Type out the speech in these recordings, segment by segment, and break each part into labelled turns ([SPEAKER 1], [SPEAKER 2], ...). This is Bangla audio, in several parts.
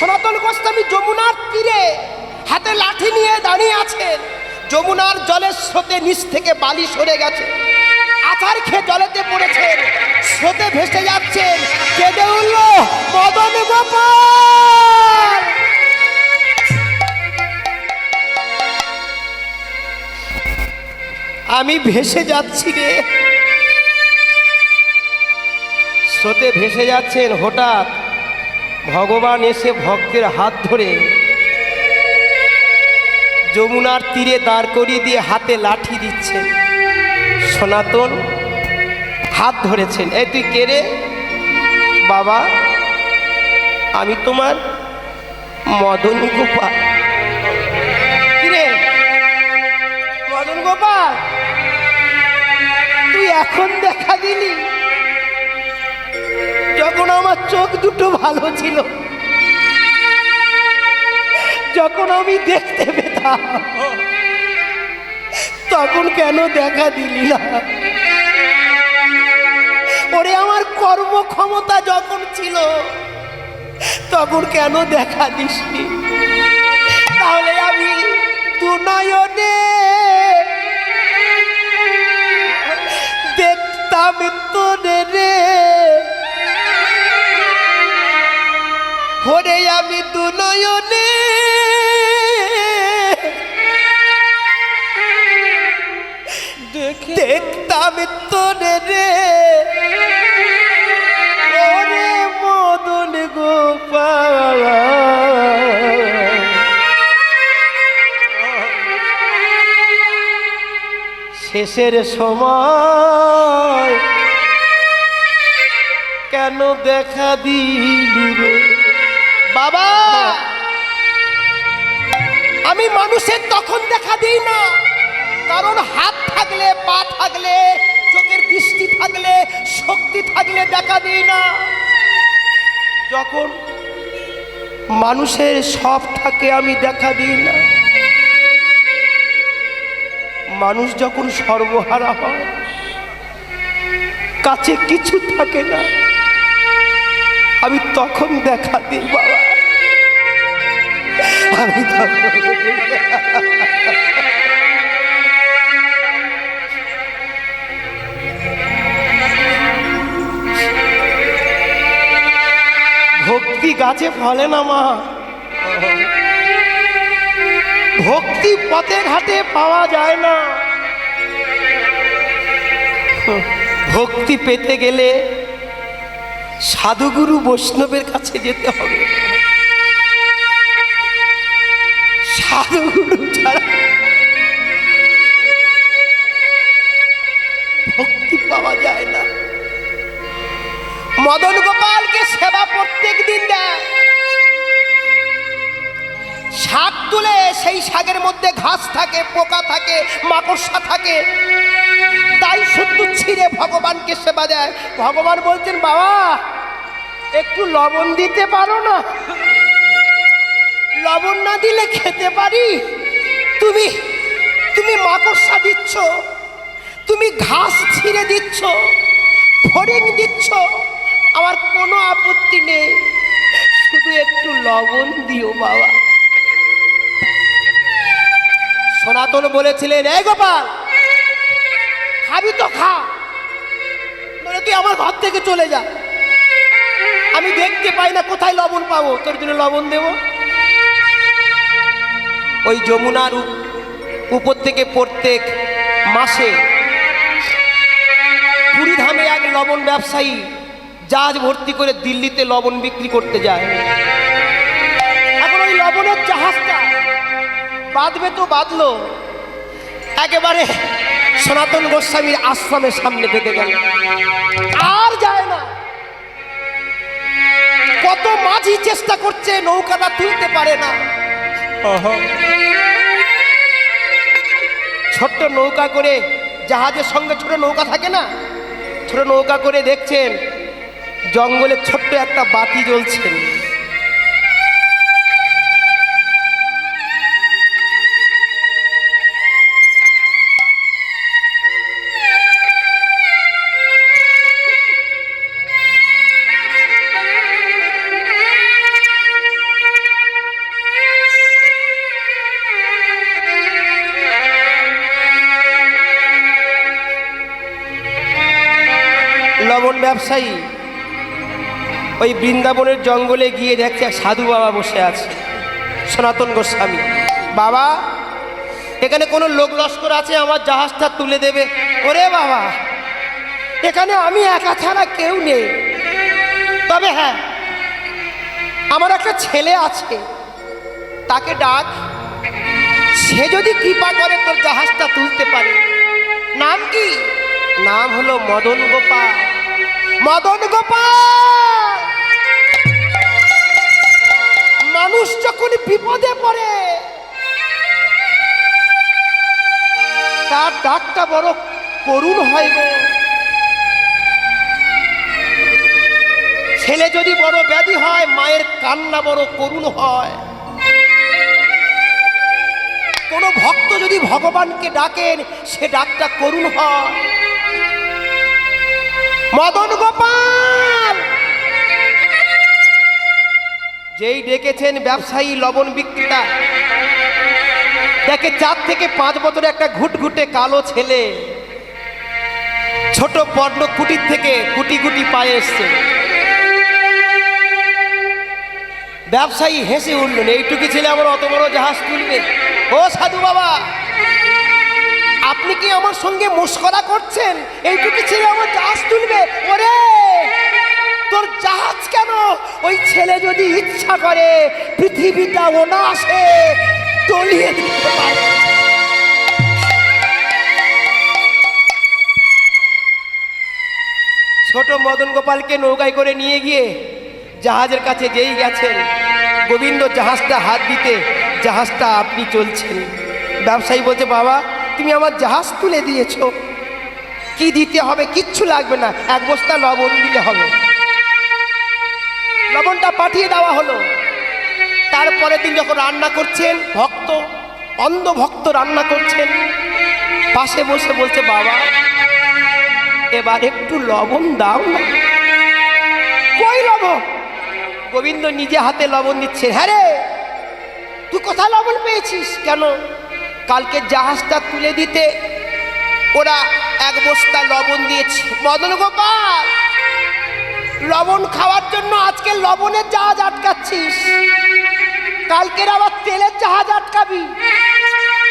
[SPEAKER 1] সনাতন গোস্বামী যমুনার তীরে হাতে লাঠি নিয়ে দাঁড়িয়ে আছেন। যমুনার জলের স্রোতে নিচ থেকে বালি সরে গেছে। আচার খেয়ে জলেতে পড়েছেন, স্রোতে ভেসে যাচ্ছেন। কেঁদে উঠল মদন গোপাল। আমি ভেসে যাচ্ছি রে। স্রোতে ভেসে যাচ্ছেন হঠাৎ ভগবান এসে ভক্তের হাত ধরে যমুনার তীরে দাঁড় করিয়ে দিয়ে হাতে লাঠি দিচ্ছেন সনাতন হাত ধরেছেন। এই তুই কে রে? বাবা, আমি তোমার মদন গোপাল। কিরে মদন গোপাল, তুই এখন দেখা দিলি? যখন আমার চোখ দুটো ভালো ছিল, যখন আমি দেখতে পেতাম, তখন কেন দেখা দিলি না? ওরে, আমার কর্মক্ষমতা যখন ছিল, তখন কেন দেখা দিসনি? তাহলে আমি দুনয়নে দেখতাম তোরে রে। আমি দুনয়নে। দেখতাম তোরে রে। ওরে মদন গোপাল। শেষের সময় কেন দেখা দিলি রে? বাবা! আমি মানুষের তখন দেখা দিই না। কারণ হাত থাকলে, পা থাকলে, চোখের দৃষ্টি থাকলে, শক্তি থাকলে দেখা দিই না। যখন মানুষের সব থাকে, আমি দেখা দিই না। মানুষ যখন সর্বহারা হয়, কাছে কিছু থাকে না। আমি তখন দেখা দিই, বাবা। আমি ভক্তি গাছে ফলে না, মা। ভক্তি পথে ঘাটে পাওয়া যায় না। ভক্তি পেতে গেলে সাধুগুরু বৈষ্ণবের কাছে যেতে হবে। সাধুগুরু ছাড়া ভক্তি পাওয়া যায় না। মদন গোপালকে সেবা প্রত্যেক দিন দেয়। শাক তুলে সেই শাকের মধ্যে ঘাস থাকে, পোকা থাকে, মাকড়সা থাকে। তাই শুধু ছিঁড়ে ভগবানকে সেবা দেয়। ভগবান বলছেন, বাবা, একটু লবণ দিতে পারো না? লবণ না দিলে খেতে পারি? তুমি তুমি মাকড়সা দিচ্ছ, তুমি ঘাস ছিঁড়ে দিচ্ছ, ফড়িং দিচ্ছ, আমার কোনো আপত্তি নেই। শুধু একটু লবণ দিও, বাবা। সনাতন বলেছিলেন, এই গোপাল খাবি তো খা। নইলে তুই আমার ঘর থেকে চলে যা। আমি দেখতে পাই না কোথায় লবণ পাবো। তোর জন্য লবণ দেব। ওই যমুনার উপর থেকে প্রত্যেক মাসে পুরীধামে এক লবণ ব্যবসায়ী জাহাজ ভর্তি করে দিল্লিতে লবণ বিক্রি করতে যায়। এখন ওই লবণের জাহাজটা বাঁধবে তো বাঁধলো। একেবারে সনাতন গোস্বামীর আশ্রমের সামনে বেঁধে গেল। আর যায় না। কত মাঝি চেষ্টা করছে নৌকাটা তুলতে পারে না। ছোট্ট নৌকা করে জাহাজের সঙ্গে ছোট নৌকা থাকে না? ছোট নৌকা করে দেখছেন জঙ্গলে ছোট্ট একটা বাতি জ্বলছেন ব্যবসায়ী। ওই বৃন্দাবনের জঙ্গলে গিয়ে দেখছে এক সাধু বাবা বসে আছে, সনাতন গোস্বামী। বাবা, এখানে কোনো লোক লস্কর আছে? আমার জাহাজটা তুলে দেবে। ওরে বাবা, এখানে আমি একা ছাড়া কেউ নেই। তবে হ্যাঁ আমার একটা ছেলে আছে। তাকে ডাক, সে যদি কৃপা করে তোর জাহাজটা তুলতে পারে। নাম কি? নাম হলো মদন গোপাল। মদন গোপাল। মানুষ যখন বিপদে পড়ে, তার ডাকটা বড় করুণ হয় গো। ছেলে যদি বড় ব্যাধি হয়, মায়ের কান্না বড় করুণ হয়। কোনো ভক্ত যদি ভগবানকে ডাকেন, সে ডাকটা করুণ হয়। মদন গোপাল। যেই ডেকেছেন ব্যবসায়ী লবণ বিক্রেতা, দেখে চার থেকে পাঁচ বছরে একটা ঘুটঘুটে কালো ছেলে, ছোট পর্ণ কুটির থেকে কুটি কুটি পায়ে এসছে। ব্যবসায়ী হেসে উঠলেন, এইটুকু ছেলে আমার অত বড় জাহাজ তুলবে? ও সাধু বাবা আপনি কি আমার সঙ্গে মুস্করা করছেন? এইটুকু ছেলে আমার জাহাজ তুলবে? ওরে! তোর জাহাজ কেন? ওই ছেলে যদি ইচ্ছা করে, পৃথিবীটা অনাসে তলিয়ে দিতে পারে। ছোট মদন গোপালকে নৌকায় করে নিয়ে গিয়ে জাহাজের কাছে যেই গেছেন, গোবিন্দ জাহাজটা হাত দিতে, জাহাজটা আপনি চলছেন। ব্যবসায়ী বলছে, বাবা তুমি আমার জাহাজ তুলে দিয়েছ। কি দিতে হবে, কিচ্ছু লাগবে না। এক বস্তা লবণ দিলে হবে। লবণটা পাঠিয়ে দেওয়া হলো। তারপরে তিনি যখন রান্না করছেন, ভক্ত অন্ধ ভক্ত রান্না করছেন, পাশে বসে বলছে, বাবা, এবার একটু লবণ দাও না। কই লবণ? গোবিন্দ নিজে হাতে লবণ দিচ্ছে হ্যাঁ রে, তুই কোথায় লবণ পেয়েছিস? কেন? কালকে জাহাজটা তুলে দিতে ওরা এক বস্তা লবণ দিয়েছে। মদন গোপাল, লবণ খাওয়ার জন্য আজকে লবণের জাহাজ আটকাচ্ছিস। কালকের আবার তেলের জাহাজ আটকাবি।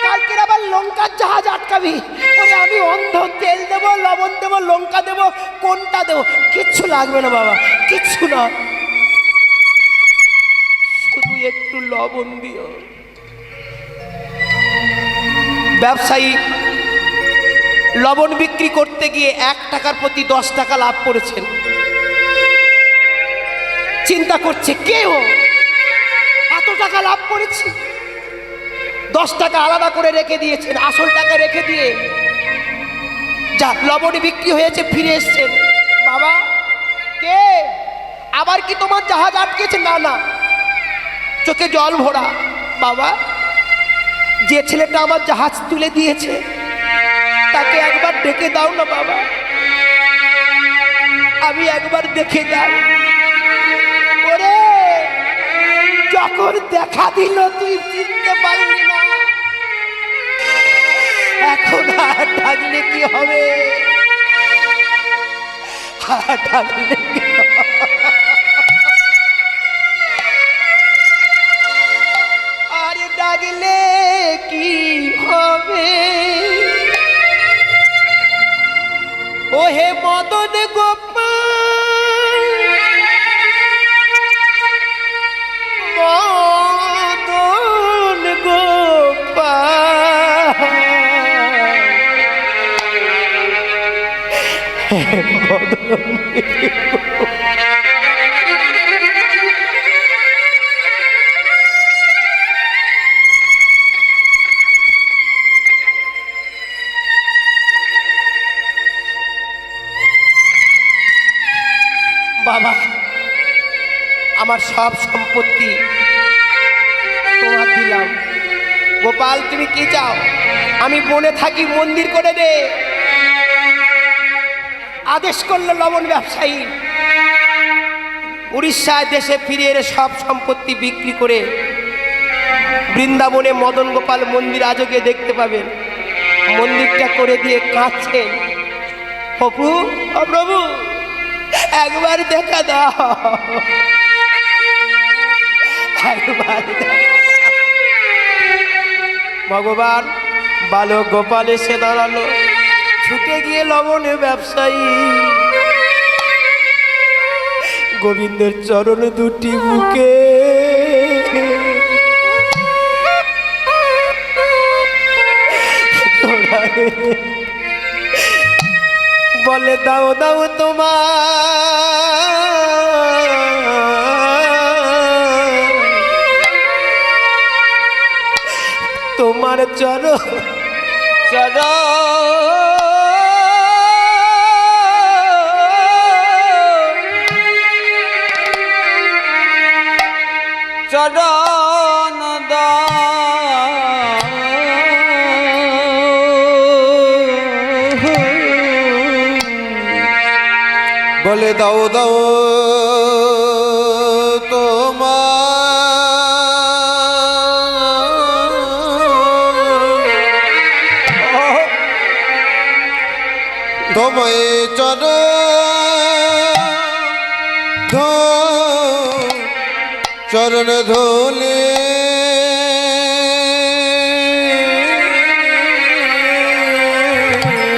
[SPEAKER 1] কালকের আবার লঙ্কার জাহাজ আটকাবি। ওরে আমি অন্ধ, তেল দেব, লবণ দেব, লঙ্কা দেব, কোনটা দেব? কিচ্ছু লাগবে না বাবা, কিচ্ছু না। শুধু একটু লবণ দিও। ব্যবসায়ী লবণ বিক্রি করতে গিয়ে এক টাকার প্রতি দশ টাকা লাভ করেছেন। চিন্তা করছে কে ও? এত টাকা লাভ করেছি। দশ টাকা আলাদা করে রেখে দিয়েছেন, আসল টাকা রেখে দিয়ে। যা লবণ বিক্রি হয়েছে, ফিরে এসছেন। বাবা, কে? আবার কি তোমার জাহাজ আটকেছে? না না। চোখে জল ভরা। বাবা যে ছেলেটা আমার জাহাজ তুলে দিয়েছে, তাকে একবার ডেকে দাও না বাবা। আমি একবার দেখে যাই। ওরে, যখন দেখা দিল তুই চিনতে পারলি না। এখন আর কি হবে? আর ডাকলে কি হবে? ও হে মদন গোপাল মদন গোপাল। মদন সব সম্পত্তি তোমার দিলাম। গোপাল, তুমি কি চাও? আমি বনে থাকি, মন্দির করে দে। আদেশ করল লবণ ব্যবসায়ী। উড়িষ্যায় দেশে ফিরে এলে সব সম্পত্তি বিক্রি করে বৃন্দাবনে মদন গোপাল মন্দির আজও গিয়ে দেখতে পাবেন। মন্দিরটা করে দিয়ে কাঁদছেন প্রভু, ও প্রভু, একবার দেখা দাও। ভগবান বালক গোপাল এসে দাঁড়াল ছুটে গিয়ে লবণে ব্যবসায়ী গোবিন্দের চরণ দুটি বুকে। বলে, দাও দাও তোমার চরণ
[SPEAKER 2] বলে দাও দাও তোমায় চর চরণ ধোলে